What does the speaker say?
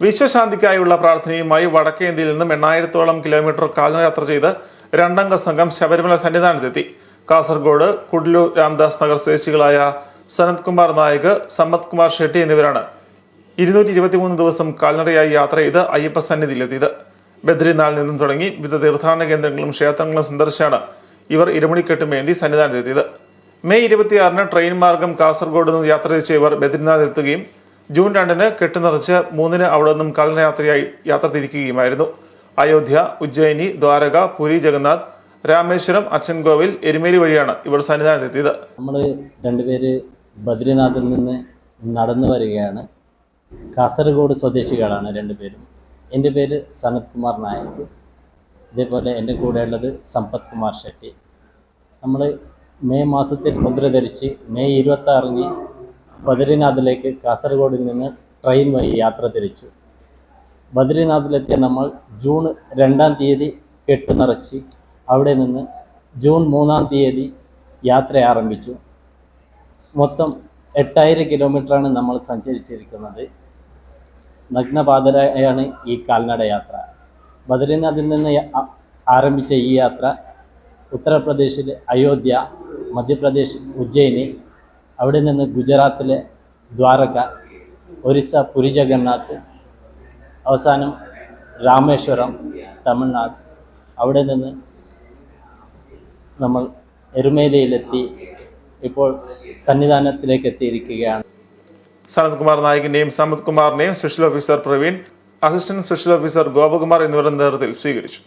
വിശ്വശാന്തിക്കായുള്ള പ്രാർത്ഥനയുമായി വടക്കേ ഇന്ത്യയിൽ നിന്നും എണ്ണായിരത്തോളം കിലോമീറ്റർ കാൽനടയാത്ര ചെയ്ത് രണ്ടംഗ സംഘം ശബരിമല സന്നിധാനത്തെത്തി. കാസർഗോഡ് കുഡ്ലു രാംദാസ് നഗർ സ്വദേശികളായ സനത് കുമാർ നായക് സമ്മത് കുമാർ ഷെട്ടി എന്നിവരാണ് ഇരുന്നൂറ്റി ഇരുപത്തിമൂന്ന് ദിവസം കാൽനടയായി യാത്ര ചെയ്ത് അയ്യപ്പ സന്നിധിയിലെത്തിയത്. ബദ്രിനാളിൽ നിന്നും തുടങ്ങി വിവിധ തീർത്ഥാടന കേന്ദ്രങ്ങളും ക്ഷേത്രങ്ങളും സന്ദർശിച്ചാണ് ഇവർ ഇരുമണിക്കെട്ടുമേന്തി സന്നിധാനത്തെത്തിയത്. മെയ് ഇരുപത്തിയാറിന് ട്രെയിൻ മാർഗം കാസർഗോഡ് നിന്ന് യാത്ര തിരിച്ച ഇവർ ബദ്രിനാഥ് എത്തുകയും ജൂൺ രണ്ടിന് കെട്ടുനിറച്ച് മൂന്നിന് അവിടെ നിന്നും കലനയാത്രയായി യാത്ര തിരിക്കുകയുമായിരുന്നു അയോധ്യ ഉജ്ജയിനി ദ്വാരക പുരി ജഗന്നാഥ് രാമേശ്വരം അച്ഛൻകോവിൽ എരുമേലി വഴിയാണ് ഇവർ സന്നിധാനത്തെത്തിയത്. നമ്മൾ രണ്ടുപേര് ബദ്രിനാഥിൽ നിന്ന് നടന്നു വരികയാണ്. കാസർഗോഡ് സ്വദേശികളാണ് രണ്ടുപേരും. എന്റെ പേര് സനത് കുമാർ നായക് ഇതേപോലെ എന്റെ കൂടെയുള്ളത് സമ്പത് കുമാർ ഷെട്ടി. നമ്മൾ മെയ് മാസത്തിൽ മുദ്ര ധരിച്ച് മെയ് ഇരുപത്താറിന് ബദ്രിനാഥിലേക്ക് കാസർഗോഡിൽ നിന്ന് ട്രെയിൻ വഴി യാത്ര തിരിച്ചു. ബദരീനാഥിലെത്തിയ നമ്മൾ ജൂൺ രണ്ടാം തീയതി കെട്ട് നിറച്ച് അവിടെ നിന്ന് ജൂൺ മൂന്നാം തീയതി യാത്ര ആരംഭിച്ചു. മൊത്തം എട്ടായിരം കിലോമീറ്ററാണ് നമ്മൾ സഞ്ചരിച്ചിരിക്കുന്നത്. നഗ്നപാതരായാണ് ഈ കാൽനട യാത്ര. ബദരീനാഥിൽ നിന്ന് ആരംഭിച്ച ഈ യാത്ര ഉത്തർപ്രദേശിലെ അയോധ്യ മധ്യപ്രദേശ് ഉജ്ജയിനി അവിടെ നിന്ന് ഗുജറാത്തിലെ ദ്വാരക ഒറീസ പുരി ജഗന്നാഥ് അവസാനം രാമേശ്വരം തമിഴ്നാട് അവിടെ നിന്ന് നമ്മൾ എരുമേലിയിലെത്തി ഇപ്പോൾ സന്നിധാനത്തിലേക്ക് എത്തിയിരിക്കുകയാണ്. സനത് കുമാർ നായികിന്റെയും Sampath കുമാറിന്റെയും special officer Praveen assistant special officer Gopakumar എന്നിവരുടെ നേതൃത്വത്തിൽ സ്വീകരിച്ചു.